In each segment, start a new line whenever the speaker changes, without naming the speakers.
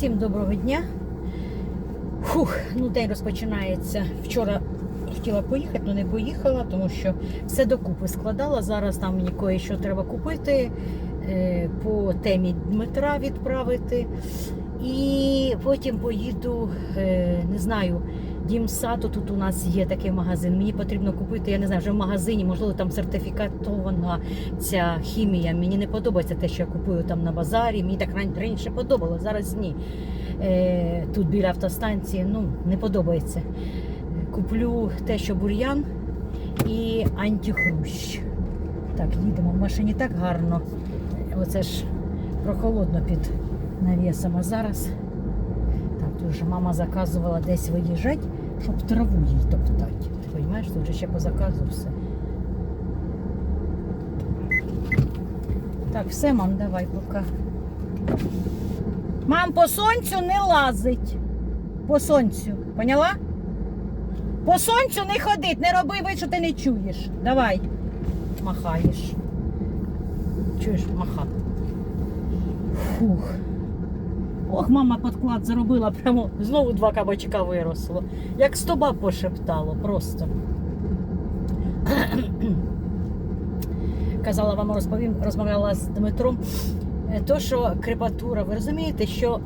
Всім доброго дня. Фух, ну день розпочинається. Вчора хотіла поїхати, але не поїхала, тому що все докупи складала. Зараз там мені кое-що треба купити, е, по темі Дмитра відправити. І потім поїду, е, не знаю, Дім саду. Тут у нас є такий магазин. Мені потрібно купити, я не знаю, вже в магазині, можливо, там сертифікатована ця хімія. Мені не подобається те, що я купую там на базарі. Мені так ран- раніше подобалося, зараз ні. Е, тут біля автостанції, ну, не подобається. Куплю те, що бур'ян і антихрущ. Так, їдемо в машині так гарно. Оце ж прохолодно під навісом. А зараз вже мама заказувала десь виїжджати, щоб траву їй топтати. Ти розумієш, тут вже ще по заказу все. Так, все, мам, давай поки. Мам, по сонцю не лазить. По сонцю. Поняла? По сонцю не ходить, не роби вид, що ти не чуєш. Давай. Махаєш. Чуєш, маха. Фух. Ох, мама підклад заробила, прямо знову два кабачка виросло. Як сто баб пошептало, просто. Казала вам розповім, розмовляла з Дмитром. Е, То, що крепатура, ви розумієте, що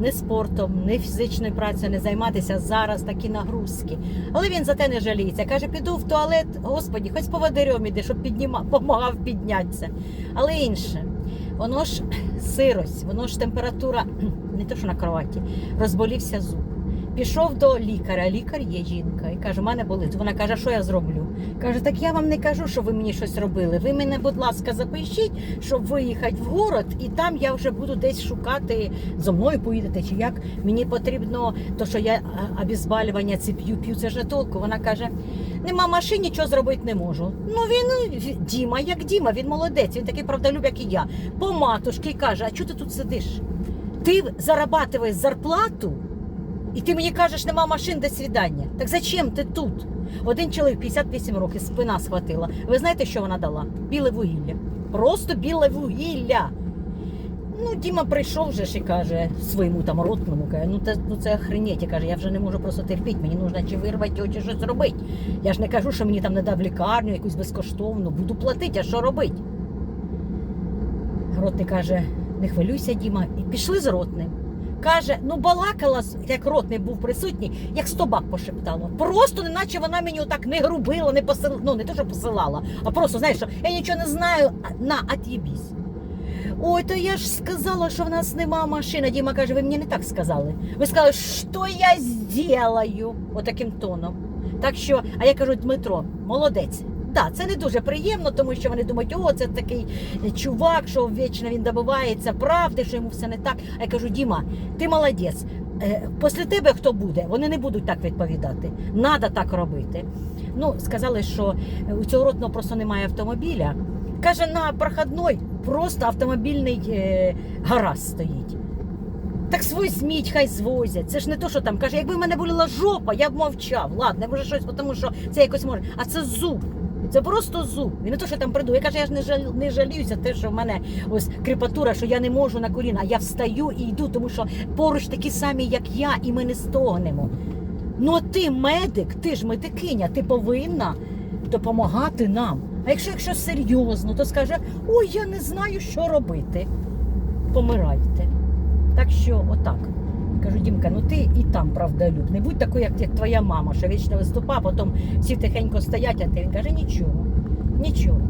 не спортом, не фізичною працею не займатися зараз такі нагрузки. Але він за те не жаліється. Каже, піду в туалет, господі, хоч поводирем іди, щоб підніма, помагав піднятися. Але інше, воно ж сирость, воно ж температура, не то що на кроваті, розболівся зуб. Пішов до лікаря, лікар є жінка, і каже, у мене болить. Вона каже, що я зроблю? Каже, так я вам не кажу, що ви мені щось робили. Ви мене, будь ласка, запишіть, щоб виїхати в город, і там я вже буду десь шукати, зо мною поїдете, чи як. Мені потрібно, то що я а, обезболювання ці п'ю, п'ю, це ж не толку. Вона каже, нема машин, нічого зробити не можу. Ну він- Діма, як Діма, він молодець, він такий правдолюб, як і я. По матушки каже, а чого ти тут сидиш? Ти зарабатуєш зарплату, і ти мені кажеш, нема машин до свідання. Так зачем ти тут? Один чоловік 58 років, спина схватила. Ви знаєте, що вона дала? Біле вугілля. Просто біле вугілля. Ну, Діма прийшов вже ж і каже своєму там ротному, каже, ну це, ну це охренеть. Я каже, я вже не можу просто терпіти, мені потрібно чи вирвати його, чи щось робити. Я ж не кажу, що мені там не дав лікарню, якусь безкоштовну, буду платити, а що робити? Ротний каже, не хвилюйся, Діма, і пішли з ротним. Каже, ну балакала, як ротний був присутній, як сто баб пошептала. Просто неначе вона мені отак не грубила, не посилала, ну не то, що посилала, а просто, знаєш, що я нічого не знаю, на, от'єбісь. Ой, то я ж сказала, що в нас нема машини. Діма каже, ви мені не так сказали. Ви сказали, що я зроблю? Отаким тоном. Так що, а я кажу, Дмитро, молодець. Так, це не дуже приємно, тому що вони думають, о, це такий чувак, що вічно він добивається правди, що йому все не так. А я кажу, Діма, ти молодець. Е, Після тебе хто буде, вони не будуть так відповідати. Надо так робити. Ну, сказали, що у цього ротного просто немає автомобіля. Каже, на проходной просто автомобільний е, гараж стоїть. Так свой зміть, хай звозять. Це ж не то, що там каже, якби в мене боліла жопа, я б мовчав. Ладно, може щось, тому що це якось може. А це зуб. Це просто зуб. І не то, що там приду. Я каже, я ж не жаль, не жаліюся, те, що в мене ось крепатура, що я не можу на коліна. Я встаю і йду, тому що поруч такі самі, як я, і ми не стогнемо. Ну ти медик, ти ж медикиня, ти повинна допомагати нам. А якщо якщо серйозно, то скаже, ой, я не знаю, що робити. Помирайте. Так що, отак. Кажу, Дімка, ну ти і там правдолюб. Не будь такою, як, твоя мама, що вічно виступа, потім всі тихенько стоять, а ти він каже, нічого, нічого.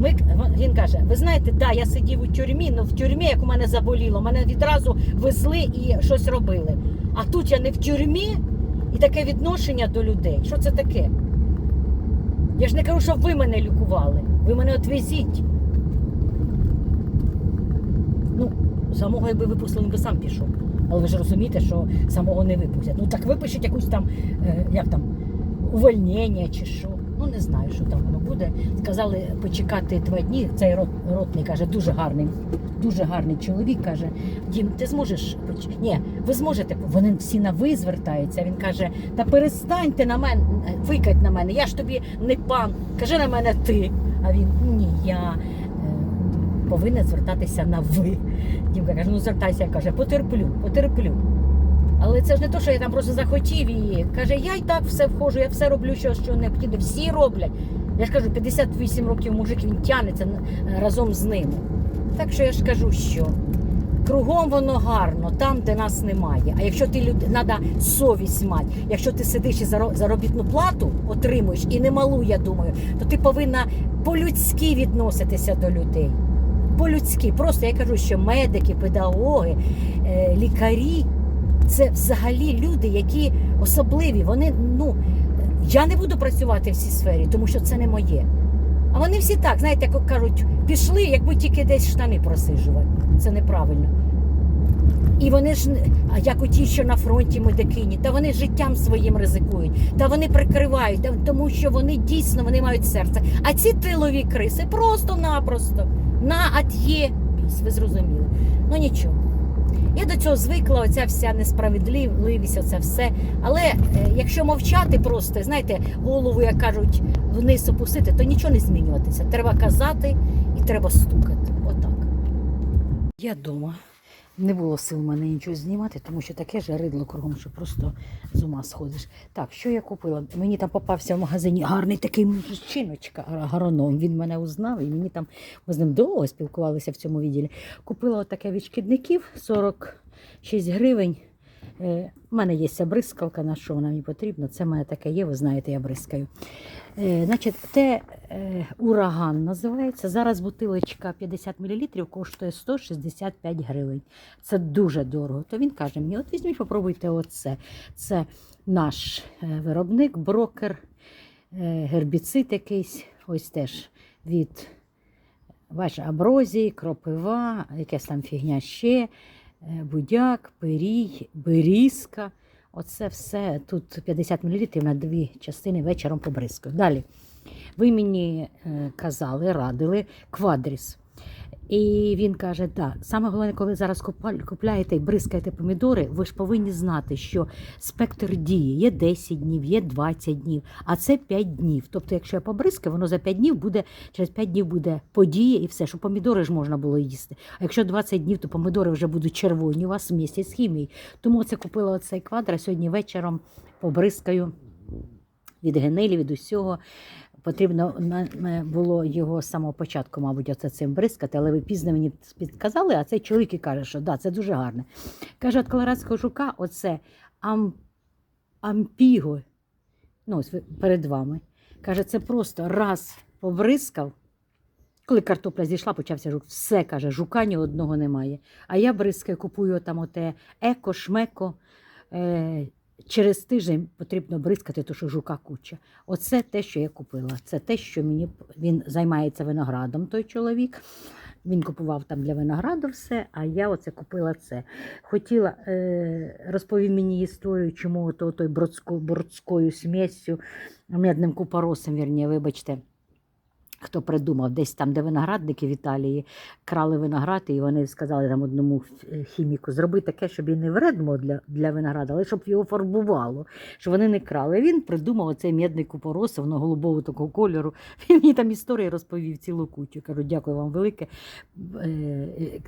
Ми, він каже, ви знаєте, да, я сидів у тюрмі, але в тюрмі, як у мене заболіло, мене відразу везли і щось робили. А тут я не в тюрмі і таке відношення до людей. Що це таке? Я ж не кажу, щоб ви мене лікували. Ви мене отвезіть. Ну, самого якби випустили, він би сам пішов. Але ви ж розумієте, що самого не випустять. Ну так випишіть якусь там, е, як там, увольнення чи що. Ну не знаю, що там воно буде. Сказали почекати два дні. Цей рот, ротний каже, дуже гарний, дуже гарний чоловік. каже: Дім, ти зможеш. Ні, ви зможете. Вони всі на ви звертаються. Він каже: Та перестаньте на мене, викать на мене. Я ж тобі не пан. Каже на мене ти. А він ні, я. Повинен звертатися на ви. Дімка каже, ну звертайся, я каже, потерплю, потерплю. Але це ж не то, що я там просто захотів її. Каже, я й так все входжу, я все роблю, що, що необхідно. Всі роблять. Я ж кажу, 58 років мужик він тянеться разом з ними. Так що я ж кажу, що кругом воно гарно, там, де нас немає. А якщо ти люд... треба совість мати, якщо ти сидиш і заробітну плату отримуєш, і немалу, я думаю, то ти повинна по-людськи відноситися до людей. По-людськи. Просто я кажу, що медики, педагоги, е, лікарі це взагалі люди, які особливі. Вони, ну, я не буду працювати в цій сфері, тому що це не моє. А вони всі так, знаєте, як кажуть, пішли, якби тільки десь штани просижувати. Це неправильно. І вони ж, як оті, що на фронті медикині, та вони життям своїм ризикують, та вони прикривають, та- тому що вони дійсно вони мають серце. А ці тилові криси просто-напросто на ат'є. Ви зрозуміли. Ну нічого. Я до цього звикла, оця вся несправедливість, оце все. Але е, якщо мовчати просто, знаєте, голову, як кажуть, вниз опустити, то нічого не змінюватися. Треба казати і треба стукати. Отак. Я вдома. Не було сил мене нічого знімати, тому що таке жаридло кругом, що просто з ума сходиш. Так, що я купила? Мені там попався в магазині гарний такий мужчиночка, агроном. Він мене узнав, і мені там ми з ним довго спілкувалися в цьому відділі. Купила отаке від шкідників 46 гривень. Е, У мене є ця бризкалка, на що вона мені потрібна. Це в мене таке є, ви знаєте, я бризкаю. Е, значить, те е, ураган називається. Зараз бутилочка 50 мл коштує 165 гривень. Це дуже дорого. То він каже мені: от візьміть, попробуйте оце. Це наш е, виробник, брокер, е, гербіцид якийсь, ось теж від бач, аброзії, кропива, якась там фігня ще, е, будяк, пирій, берізка. Оце все тут 50 мл на дві частини вечором побризкаю. Далі. Ви мені е, казали, радили квадріс. І він каже: так, саме головне, коли зараз купляєте і бризкаєте помідори, ви ж повинні знати, що спектр дії є 10 днів, є 20 днів, а це 5 днів. Тобто, якщо я побризкаю, воно за 5 днів буде, через 5 днів буде подія і все, що помідори ж можна було їсти. А якщо 20 днів, то помідори вже будуть червоні у вас в місті з хімією. Тому це купила оцей квадр, а сьогодні вечором побризкаю від генелі, від усього. Потрібно було його з самого початку, мабуть, оце цим бризкати, але ви пізно мені підказали, а цей чоловік і каже, що да, це дуже гарне. Каже, від колорадського жука оце ам, ампіго, ну ось перед вами. Каже, це просто раз побризкав. Коли картопля зійшла, почався жук. Все каже, жука ні одного немає. А я бризкаю, купую там оте еко, шмеко. Е, через тиждень потрібно бризкати, тому що жука куча. Оце те, що я купила. Це те, що мені він займається виноградом, той чоловік. Він купував там для винограду все, а я оце купила це. Хотіла, е, розповів мені історію, чому то, той бродською сміссю, медним купоросом, вірні, вибачте. Хто придумав, десь там, де виноградники в Італії крали виноград, і вони сказали там одному хіміку, зроби таке, щоб він не вредно для, для винограду, але щоб його фарбувало, щоб вони не крали. Він придумав оцей м'ядний купорос, воно голубого такого кольору. Він мені там історії розповів цілу кучу. Кажу, дякую вам велике. Е,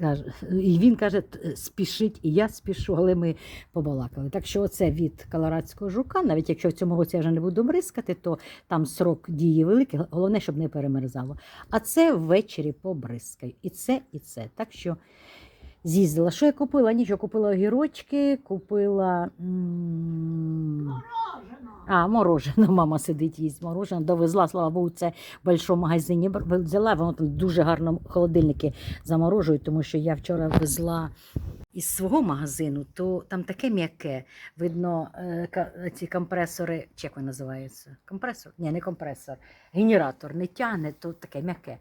е, І він каже, спішить, і я спішу, але ми побалакали. Так що оце від колорадського жука, навіть якщо в цьому році я вже не буду бризкати, то там срок дії великий, головне, щоб не перемерзало. А це ввечері побризкаю. І це, і це. Так що з'їздила. Що я купила? Нічого, купила огірочки, купила. А, мороженое. Мама сидить, їсть мороженое. Довезла, слава Богу, це в большому магазині взяла. Воно там дуже гарно холодильники заморожують, тому що я вчора везла із свого магазину, то там таке м'яке. Видно, е, ці компресори, чи як він називається? Компресор? Ні, не компресор. Генератор не тягне, то таке м'яке.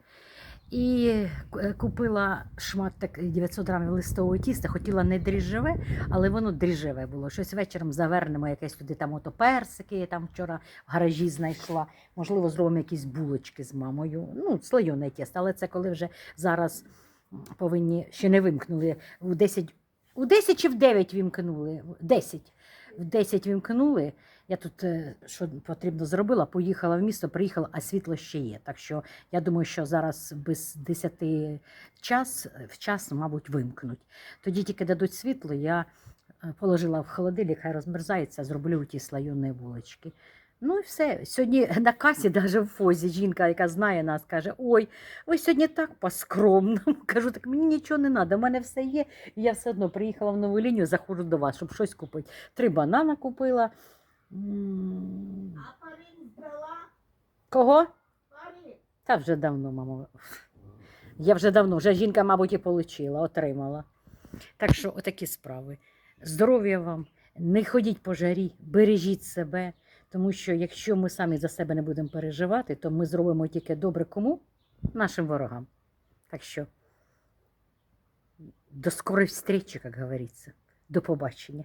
І е, купила шмат так 900 грамів листового тіста, хотіла не дріжджеве, але воно дріжджеве було. Щось вечором завернемо якесь туди там ото персики, я там вчора в гаражі знайшла. Можливо, зробимо якісь булочки з мамою. Ну, слоєне тісто, але це коли вже зараз повинні ще не вимкнули. У 10, у 10 чи в 9 вімкнули? 10. в 10 вімкнули. Я тут е, що потрібно зробила, поїхала в місто, приїхала, а світло ще є. Так що я думаю, що зараз без 10 час, вчасно, мабуть, вимкнуть. Тоді тільки дадуть світло, я е, положила в холодильник, хай розмерзається, зроблю ті слайоні булочки. Ну і все. Сьогодні на касі, навіть в фозі, жінка, яка знає нас, каже: Ой, ви сьогодні так по-скромному. Кажу, так мені нічого не треба, в мене все є. І я все одно приїхала в нову лінію, заходжу до вас, щоб щось купити. Три банана купила.
А парень брала?
Кого?
Парень.
Та вже давно, мамо. Я вже давно, вже жінка, мабуть, і отримала, отримала. Так що, отакі справи. Здоров'я вам, не ходіть по жарі, бережіть себе, тому що якщо ми самі за себе не будемо переживати, то ми зробимо тільки добре кому? Нашим ворогам. Так що до скорої встречі, як говориться. До побачення.